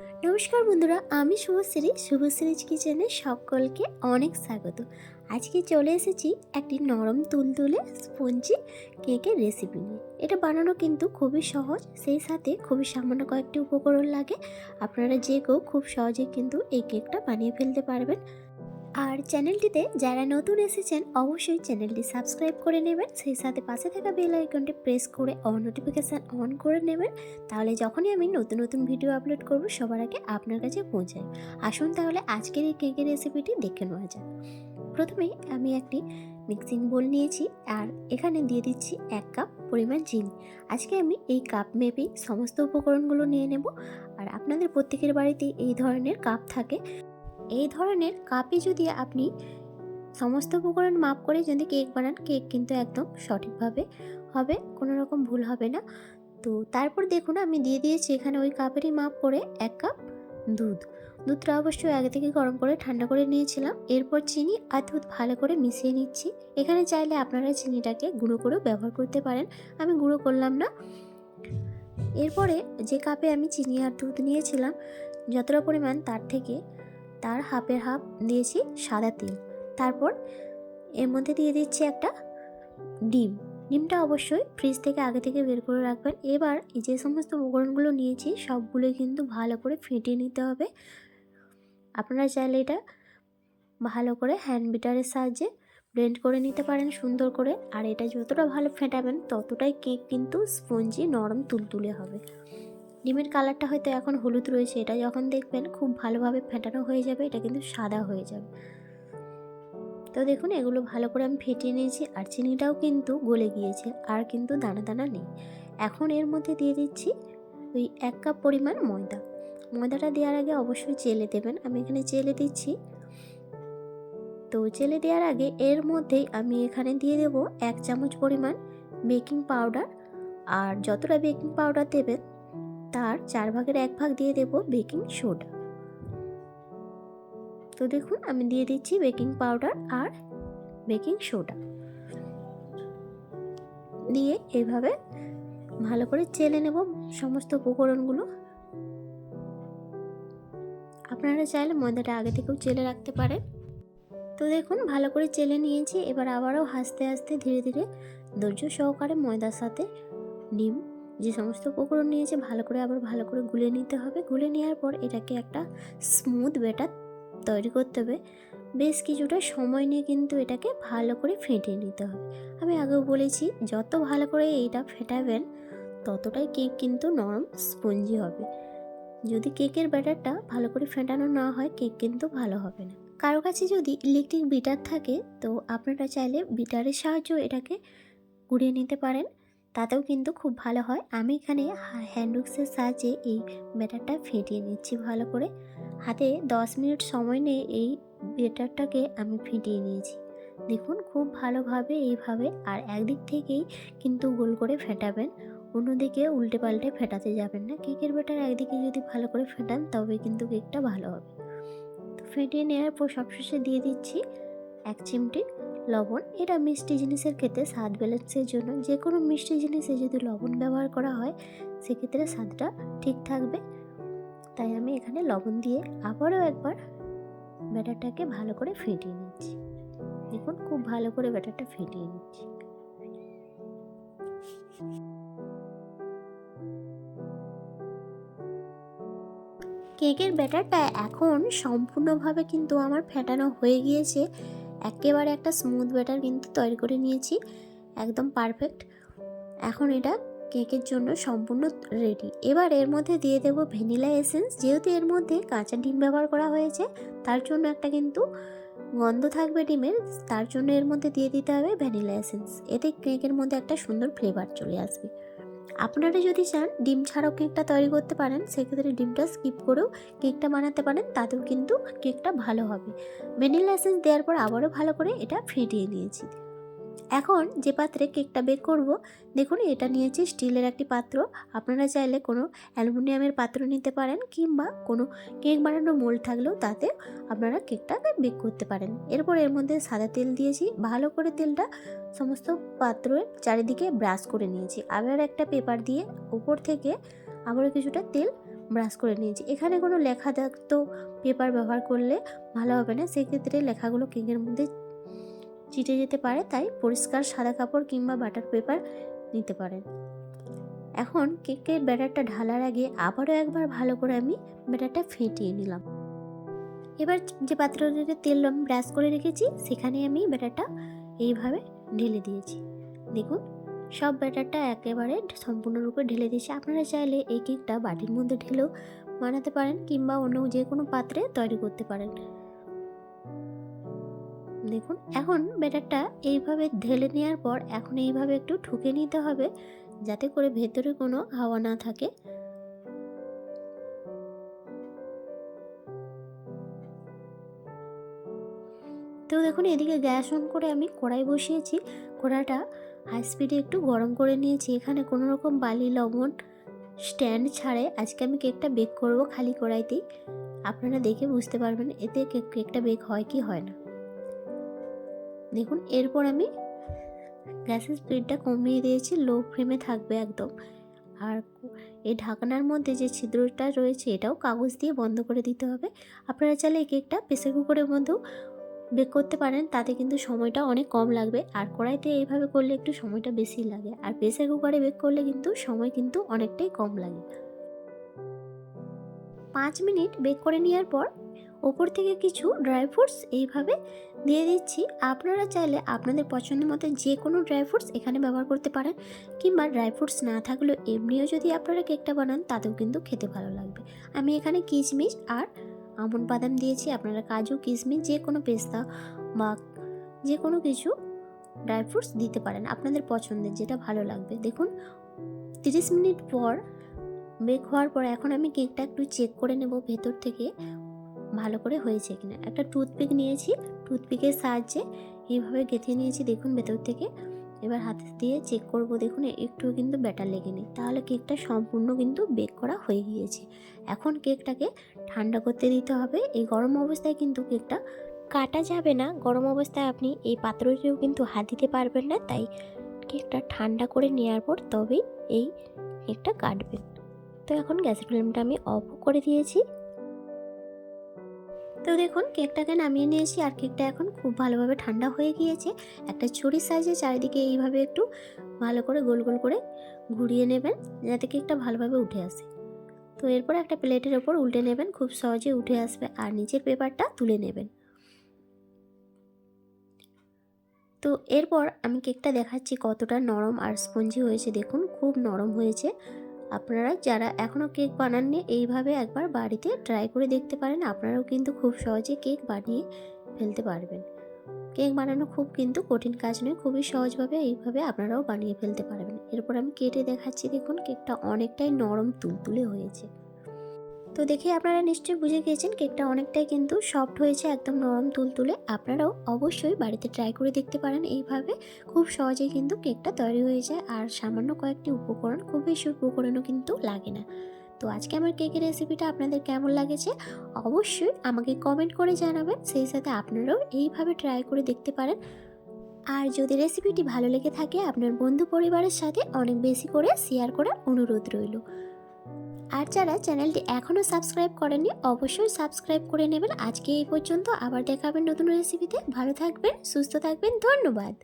নমস্কার বন্ধুরা, আমি শুভশ্রী, শুভশ্রীজ কিচেনে সকলকে অনেক স্বাগত। আজকে চলে এসেছি একটি নরম তুলতুলে স্পঞ্জি কেকের রেসিপি নিয়ে। এটা বানানো কিন্তু খুবই সহজ, সেই সাথে খুবই সামান্য কয়েকটি উপকরণ লাগে। আপনারা যে কেউ খুব সহজে কিন্তু এই কেকটা বানিয়ে ফেলতে পারবেন। আর চ্যানেলটিতে যারা নতুন এসেছেন, অবশ্যই চ্যানেলটি সাবস্ক্রাইব করে নেবেন। সেই সাথে পাশে থাকা বেল আইকনটি প্রেস করে অন নোটিফিকেশান অন করে নেবেন। তাহলে যখনই আমি নতুন নতুন ভিডিও আপলোড করব, সবার আগে আপনার কাছে পৌঁছায় আসুন তাহলে আজকের এই কেকের রেসিপিটি দেখে নেওয়া যাক। প্রথমেই আমি একটি মিক্সিং বোল নিয়েছি আর এখানে দিয়ে দিচ্ছি এক কাপ পরিমাণ চিনি। আজকে আমি এই কাপ মেপেই সমস্ত উপকরণগুলো নিয়ে নেব। আর আপনাদের প্রত্যেকের বাড়িতে এই ধরনের কাপ থাকে। এই ধরনের কাপে যদি আপনি সমস্ত উপকরণ মাপ করে যদি কেক বানান, কেক কিন্তু একদম সঠিকভাবে হবে, কোনো রকম ভুল হবে না। তো তারপর দেখুন, আমি দিয়ে দিয়েছি এখানে ওই কাপেরই মাপ করে এক কাপ দুধ। দুধটা অবশ্যই আগে থেকে গরম করে ঠান্ডা করে নিয়েছিলাম। এরপর চিনি আর দুধ ভালো করে মিশিয়ে নিচ্ছি। এখানে চাইলে আপনারা চিনিটাকে গুঁড়ো করেও ব্যবহার করতে পারেন, আমি গুঁড়ো করলাম না। এরপরে যে কাপে আমি চিনি আর দুধ নিয়েছিলাম, যতটা পরিমাণ তার থেকে তার হাফের হাফ দিয়েছি সাদা তেল। তারপর এর মধ্যে দিয়ে দিচ্ছি একটা ডিম। ডিমটা অবশ্যই ফ্রিজ থেকে আগে থেকে বের করে রাখবেন। এবার যে সমস্ত উপকরণগুলো নিয়েছি সবগুলোই কিন্তু ভালো করে ফেটিয়ে নিতে হবে। আপনারা চাইলে এটা ভালো করে হ্যান্ড বিটারের সাহায্যে ব্লেন্ড করে নিতে পারেন সুন্দর করে। আর এটা যতটা ভালো ফেটাবেন, ততটাই কেক কিন্তু স্পঞ্জি নরম তুলতুলে হবে। ডিমের কালারটা হয়তো এখন হলুদ রয়েছে, এটা যখন দেখবেন খুব ভালোভাবে ফেটানো হয়ে যাবে, এটা কিন্তু সাদা হয়ে যাবে। তো দেখুন, এগুলো ভালো করে আমি ফেটিয়ে নিয়েছি, আর চিনিটাও কিন্তু গলে গিয়েছে, আর কিন্তু দানা দানা নেই। এখন এর মধ্যে দিয়ে দিচ্ছি ওই এক কাপ পরিমাণ ময়দা। ময়দাটা দেওয়ার আগে অবশ্যই চেলে দেবেন, আমি এখানে চেলে দিচ্ছি। তো চেলে দেওয়ার আগে এর মধ্যেই আমি এখানে দিয়ে দেব এক চামচ পরিমাণ বেকিং পাউডার, আর যতটা বেকিং পাউডার দেবেন তার চার ভাগের এক ভাগ দিয়ে দেব বেকিং সোডা। তো দেখুন, আমি দিয়ে দিচ্ছি বেকিং পাউডার আর বেকিং সোডা। দিয়ে এভাবে ভালো করে চেলে নেব সমস্ত উপকরণগুলো। আপনারা চাইলে ময়দাটা আগে থেকেও চেলে রাখতে পারেন। তো দেখুন, ভালো করে চেলে নিয়েছি। এবার আবারও হাসতে হাসতে ধীরে ধীরে ধৈর্য সহকারে ময়দার সাথে ডিম যে সমস্ত উপকরণ নিয়েছে, ভালো করে আবার ভালো করে গুলে নিতে হবে। গুলে নেওয়ার পর এটাকে একটা স্মুথ ব্যাটার তৈরি করতে হবে। বেশ কিছুটা সময় নিয়ে কিন্তু এটাকে ভালো করে ফেটিয়ে নিতে হবে। আমি আগেও বলেছি, যত ভালো করে এইটা ফেটাবেন, ততটাই কেক কিন্তু নরম স্পঞ্জি হবে। যদি কেকের ব্যাটারটা ভালো করে ফেটানো না হয়, কেক কিন্তু ভালো হবে না। কারও কাছে যদি ইলেকট্রিক বিটার থাকে, তো আপনারা চাইলে বিটারের সাহায্য এটাকে গুঁড়িয়ে নিতে পারেন। তাতেও কিন্তু খুব ভালো হয়। আমি এখানে হ্যান্ড উক্সের সাহায্যে এই ব্যাটারটা ফেটিয়ে নিচ্ছি ভালো করে। হাতে দশ মিনিট সময় নিয়ে এই ব্যাটারটাকে আমি ফেটিয়ে নিয়েছি। দেখুন, খুব ভালোভাবে এইভাবে আর একদিক থেকেই কিন্তু গোল করে ফেটাবেন। অন্যদিকে উল্টে পাল্টে ফেটাতে যাবেন না। কেকের ব্যাটার একদিকে যদি ভালো করে ফেটান, তবে কিন্তু কেকটা ভালো হবে। তো ফেটিয়ে নেওয়ার পর সবশেষে দিয়ে দিচ্ছি এক চিমটি লবণ, এটা মিষ্টি জিনিসের ক্ষেত্রে স্বাদ ব্যালেন্সের জন্য। যে কোনো মিষ্টি জিনিসে যদি লবণ ব্যবহার করা হয়, সেক্ষেত্রে স্বাদটা ঠিক থাকবে। তাই আমি এখানে লবণ দিয়ে আবারও একবার ব্যাটারটাকে ভালো করে ফেটিয়ে নিচ্ছি। দেখুন, খুব ভালো করে ব্যাটারটা ফেটিয়ে নিচ্ছি। কেকের ব্যাটারটা এখন সম্পূর্ণভাবে কিন্তু আমার ফেটানো হয়ে গিয়েছে। একেবারে একটা স্মুথ ব্যাটার কিন্তু তৈরি করে নিয়েছি, একদম পারফেক্ট এখন এটা কেকের জন্য সম্পূর্ণ রেডি এবার এর মধ্যে দিয়ে দেব ভ্যানিলা এসেন্স যেহেতু এর মধ্যে কাঁচা ডিম ব্যবহার করা হয়েছে, তার জন্য একটা কিন্তু গন্ধ থাকবে ডিমের, তার জন্য এর মধ্যে দিয়ে দিতে হবে ভ্যানিলা এসেন্স এতে কেকের মধ্যে একটা সুন্দর ফ্লেভার চলে আসবে। আপনারা যদি চান ডিম ছাড়াও কেকটা তৈরি করতে পারেন, সেক্ষেত্রে ডিমটা স্কিপ করেও কেকটা বানাতে পারেন, তাতেও কিন্তু কেকটা ভালো হবে। ভ্যানিলা এসেন্স দেওয়ার পর আবারও ভালো করে এটা ফেটিয়ে নিয়েছি। এখন যে পাত্রে কেকটা বেক করব, দেখুন এটা নিয়েছি স্টিলের একটি পাত্র। আপনারা চাইলে কোনো অ্যালুমিনিয়ামের পাত্র নিতে পারেন কিংবা কোনো কেক বানানোর মোল থাকলেও তাতে আপনারা কেকটা বেক করতে পারেন। এরপর এর মধ্যে সাদা তেল দিয়েছি, ভালো করে তেলটা সমস্ত পাত্রের চারিদিকে ব্রাশ করে নিয়েছি। আবার একটা পেপার দিয়ে উপর থেকে আবারও কিছুটা তেল ব্রাশ করে নিয়েছি। এখানে কোনো লেখা থাকতো পেপার ব্যবহার করলে ভালো হবে না। সেক্ষেত্রে লেখাগুলো কেকের মধ্যে চিটে যেতে পারে, তাই পরিষ্কার সাদা কাপড় কিংবা বাটার পেপার নিতে পারেন। এখন কেকের ব্যাটারটা ঢালার আগে আবারও একবার ভালো করে আমি ব্যাটারটা ফেটিয়ে নিলাম। এবার যে পাত্রটিতে তেল আমি ব্রাশ করে রেখেছি, সেখানে আমি ব্যাটারটা এইভাবে ঢেলে দিয়েছি। দেখুন, সব ব্যাটারটা একেবারে সম্পূর্ণরূপে ঢেলে দিয়েছি। আপনারা চাইলে এই কেকটা বাটির মধ্যে ঢেলেও বানাতে পারেন কিংবা অন্য যে কোনো পাত্রে তৈরি করতে পারেন। দেখুন। এখন ব্যাটারটা এইভাবে ঢেলে নেওয়ার পর এখন এইভাবে একটু ঠুকে নিতে হবে যাতে করে ভেতরে কোনো হাওয়া না থাকে। তো দেখুন, এদিকে গ্যাস অন করে আমি কড়াই বসিয়েছি। কড়াটা হাই স্পিডে একটু গরম করে নিয়েছি। এখানে কোনো রকম বালি, লবণ স্ট্যান্ড ছাড়ে আজকে আমি কেকটা বেক করব খালি কড়াইতেই। আপনারা দেখে বুঝতে পারবেন এতে কেক, কেকটা বেক হয় কি হয় না। দেখুন, এরপর আমি গ্যাসের স্পিডটা কমিয়ে দিয়েছি, লো ফ্লেমে থাকবে একদম। আর এই ঢাকনার মধ্যে যে ছিদ্রটা রয়েছে, এটাও কাগজ দিয়ে বন্ধ করে দিতে হবে। আপনারা চাইলে এক একটা প্রেসার কুকারের মধ্যেও বেক করতে পারেন, তাতে কিন্তু সময়টা অনেক কম লাগবে। আর কড়াইতে এইভাবে করলে একটু সময়টা বেশি লাগে। আর প্রেসার কুকারে বেক করলে কিন্তু সময় কিন্তু অনেকটাই কম লাগে। পাঁচ মিনিট বেক করে নেওয়ার পর ওপর থেকে কিছু ড্রাই ফ্রুটস এইভাবে দিয়ে দিচ্ছি। আপনারা চাইলে আপনাদের পছন্দ মতো যে কোনো ড্রাই ফ্রুটস এখানে ব্যবহার করতে পারেন কিংবা ড্রাই ফ্রুটস না থাকলেও এমনিও যদি আপনারা কেকটা বানান তাতেও কিন্তু খেতে ভালো লাগবে। আমি এখানে কিশমিশ আর আমন্ড বাদাম দিয়েছি। আপনারা কাজু, কিশমিশ যে কোনো পেস্তা বা যে কোনো কিছু ড্রাই ফ্রুটস দিতে পারেন। আপনাদের পছন্দের যেটা ভালো লাগবে। দেখুন, তিরিশ মিনিট পর বেক হওয়ার পর এখন আমি কেকটা একটু চেক করে নেব ভেতর থেকে। ভালো করে হয়েছে কিনা। একটা টুথপিক নিয়েছি টুথপিকের সাহায্যে এইভাবে গেঁথে নিয়েছি দেখুন ভেতর থেকে। এবার হাতে দিয়ে চেক করব দেখুন একটুও কিন্তু ব্যাটার লেগে নেই তাহলে কেকটা সম্পূর্ণ কিন্তু বেক করা হয়ে গিয়েছে। এখন কেকটাকে ঠান্ডা করতে দিতে হবে। এই গরম অবস্থায় কিন্তু কেকটা কাটা যাবে না। গরম অবস্থায় আপনি এই পাত্রটিও কিন্তু হাত দিতে পারবেন না। তাই কেকটা ঠান্ডা করে নেওয়ার পর তবেই এই কেকটা কাটবেন। তো এখন গ্যাসের ফ্লেমটা আমি অফ করে দিয়েছি। তো দেখুন, কেকটাকে নামিয়ে নিয়েছি আর কেকটা এখন খুব ভালোভাবে ঠান্ডা হয়ে গিয়েছে। একটা ছুরির সাইজে চারিদিকে এইভাবে একটু ভালো করে গোল গোল করে ঘুরিয়ে নেবেন যাতে কেকটা ভালোভাবে উঠে আসে। তো এরপর একটা প্লেটের ওপর উল্টে নেবেন, খুব সহজে উঠে আসবে আর নিচের পেপারটা তুলে নেবেন। তো এরপর আমি কেকটা দেখাচ্ছি কতটা নরম আর স্পঞ্জি হয়েছে। দেখুন, খুব নরম হয়েছে। আপনারা যারা এখনও কেক বানাননি, এইভাবে একবার বাড়িতে ট্রাই করে দেখতে পারেন। আপনারাও কিন্তু খুব সহজে কেক বানিয়ে ফেলতে পারবেন। কেক বানানো খুব কিন্তু কঠিন কাজ নয়, খুবই সহজভাবে এইভাবে আপনারাও বানিয়ে ফেলতে পারবেন। এরপর আমি কেটে দেখাচ্ছি, দেখুন, কেকটা অনেকটাই নরম, তুলতুলে হয়েছে। তো দেখে আপনারা নিশ্চয়ই বুঝে গিয়েছেন কেকটা অনেকটাই কিন্তু সফট হয়েছে, একদম নরম তুলতুলে। আপনারাও অবশ্যই বাড়িতে ট্রাই করে দেখতে পারেন এইভাবে। খুব সহজেই কিন্তু কেকটা তৈরি হয়ে যায় আর সামান্য কয়েকটি উপকরণ, খুব বেশি উপকরণও কিন্তু লাগে না। তো আজকে আমার কেকের রেসিপিটা আপনাদের কেমন লাগেছে? অবশ্যই আমাকে কমেন্ট করে জানাবেন, সেই সাথে আপনারাও এইভাবে ট্রাই করে দেখতে পারেন। আর যদি রেসিপিটি ভালো লেগে থাকে, আপনার বন্ধু পরিবারের সাথে অনেক বেশি করে শেয়ার করার অনুরোধ রইল। আর যারা চ্যানেলটি এখনও সাবস্ক্রাইব করেননি, অবশ্যই সাবস্ক্রাইব করে নেবেন। আজকে এই পর্যন্ত আবার দেখাবেন নতুন রেসিপিতে ভালো থাকবেন, সুস্থ থাকবেন। ধন্যবাদ।